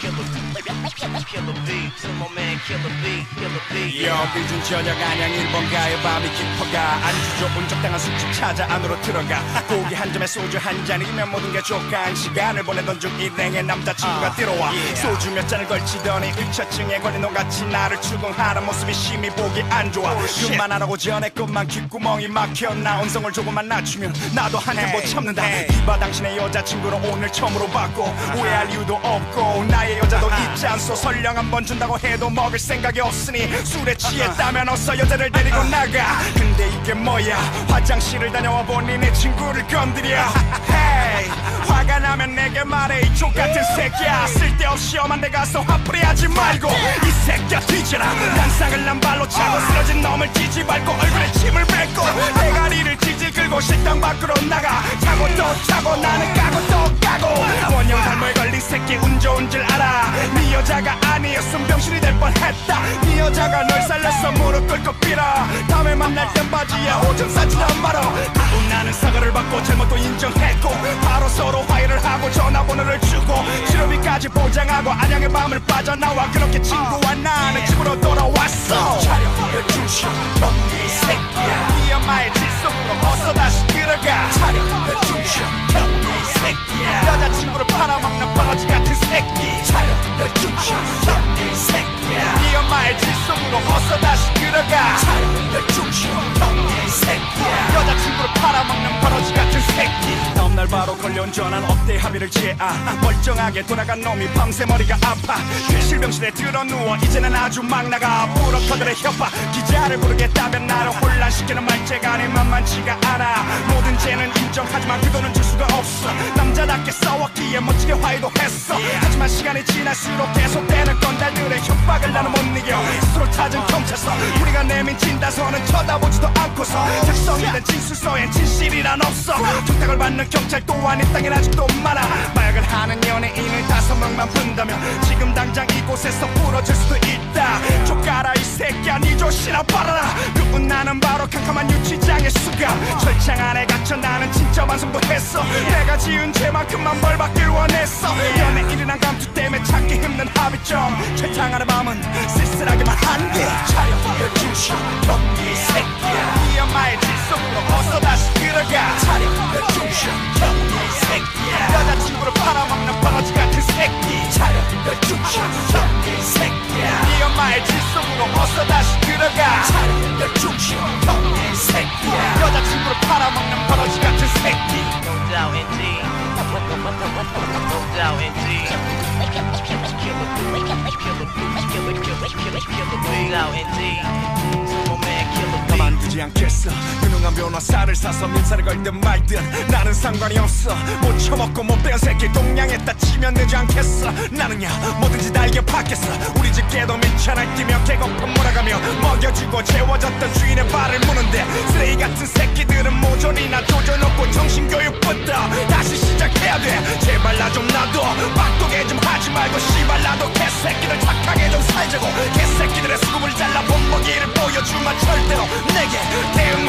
killer B. To my man, killer B, killer B. 여비준 저녁 안양 일본 가요. 밤이 깊어가. 안주 좋은 적당한 술집 찾아 안으로 들어가. 고기 한 점에 소주 한 잔이면 모든 게 족한 시간을 보내던 중 일행의 남자친구가 들어와. 소주 몇 잔을 걸치더니 의처증에 걸린 놈 같이 나를 추궁하는 모습이 심히 보기 안 좋아. 그만하라고 전했건만 귓구멍이 막혔나 언성을 조금만 낮추면 나도 한템 못 참는다. 이봐 당신의 여자친구를 오늘 처음으로 봤고 오해할 이유도 없고 나의 여자도 있지 않소. 설령 한 번 준다고 해도 먹을 생각이 없으니 술에 취했다면 어서 여자를 데리고 나가. 근데 이게 뭐야? 화장실을 다녀와 보니 내 친구를 건드려. 헤이 화가 나면 내게 말해. 이 족같은 새끼야. 쓸데없이 험한 데 가서 화풀이 하지 말고 이 새끼야 뒤져라. 단상을 난 발로 차고 쓰러진 놈을 뒤집밟고 얼굴에 침을 뱉고 대가리를 질질 끌고 식당 밖으로 나가. 차고 또 차고 나는 새끼 운 좋은 줄 알아. 네 여자가 아니었으면 병신이 될 뻔했다. 네 여자가 널 살려서 무릎 꿇고 빌어. 다음에 만날 땐 바지에 오줌 싸지도 말어 그리고 나는 사과를 받고 잘못도 인정했고 바로 서로 화해를 하고 전화번호를 주고 치료비까지 보장하고 안양의 밤을 빠져나와. 그렇게 친구와 나는 집으로 돌아왔어. 차려 주시 이 새끼야. 네 엄마의 질속으로 어서 다시 들어가. 차려 주시 이 새끼야. 여자친구를 같은 새끼. 차려 주시 이 새끼야. 네 엄마의 질속으로 어서 다시 들어가. 차려 주시 이 새끼야. 여자친구를 팔아먹는 버러지 같은 새끼. 다음날 바로 걸려온 전화는 업대 합의를 취해 아 멀쩡하게 돌아간 놈이 밤새 머리가 아파. 실병실에 들어 누워 이제는 아주 막 나가. 부러터들의 협박 기자를 부르겠다면 나를 혼란시키는 말재간이 만만치가 않아. 모든 죄는 인정하지만 그 돈은 줄 수가 없어 남자답게 싸웠기에 멋지게 화해도 했어. 하지만 시간이 지날수록 계속되는 건달들의 협박을 나는 못 이겨. 스스로 찾은 경찰서 우리가 내민 진단서는 쳐다보지도 않고서 작성이된 진술서엔 진실이란 없어. 툭탁을 받는 경찰 또한 이 땅엔 아직도 많아. 마약을 하는 연예인을 다섯 명만 본다면 지금 당장 이곳에서 부러질 수도 있다. 족가라 이 새끼야 니 조시나 빨아라. 그뿐 나는 바로 캄캄한 유치장의 수가 철창 안에 갇혀 나는 진짜 반성도 했어. 내가 지은 죄만큼만 벌 받길 원했어. 연예인이란 감투 때문에 찾기 힘든 합의점. 최탕하는 밤은 쓸쓸하게만 한게 차려 주시 이 새끼야 엄마의 질속으로 어서 다시 들어가. 차려 주시 이 새끼야. 여자친구를 팔아먹는 버러지 같은 새끼. No doubt indeed. 않겠어. 유능한 변호사를 사서 민사를 걸든 말든 나는 상관이 없어. 못 처먹고 못 배운 새끼 동냥했다 치면 되지 않겠어. 나는야 뭐든지 다 이겨 받겠어. 우리 집 개도 민찬을 뛰며 개고픈 몰아가며 먹여주고 재워졌던 주인의 발을 무는데 쓰레기 같은 새끼들은 모조리나 조져놓고 정신교육부터 다시 시작해야 돼. 제발 나 좀 놔둬. 빡도게 좀 하지 말고 씨발 나도 개새끼들 보여주마 절대로 내게 대응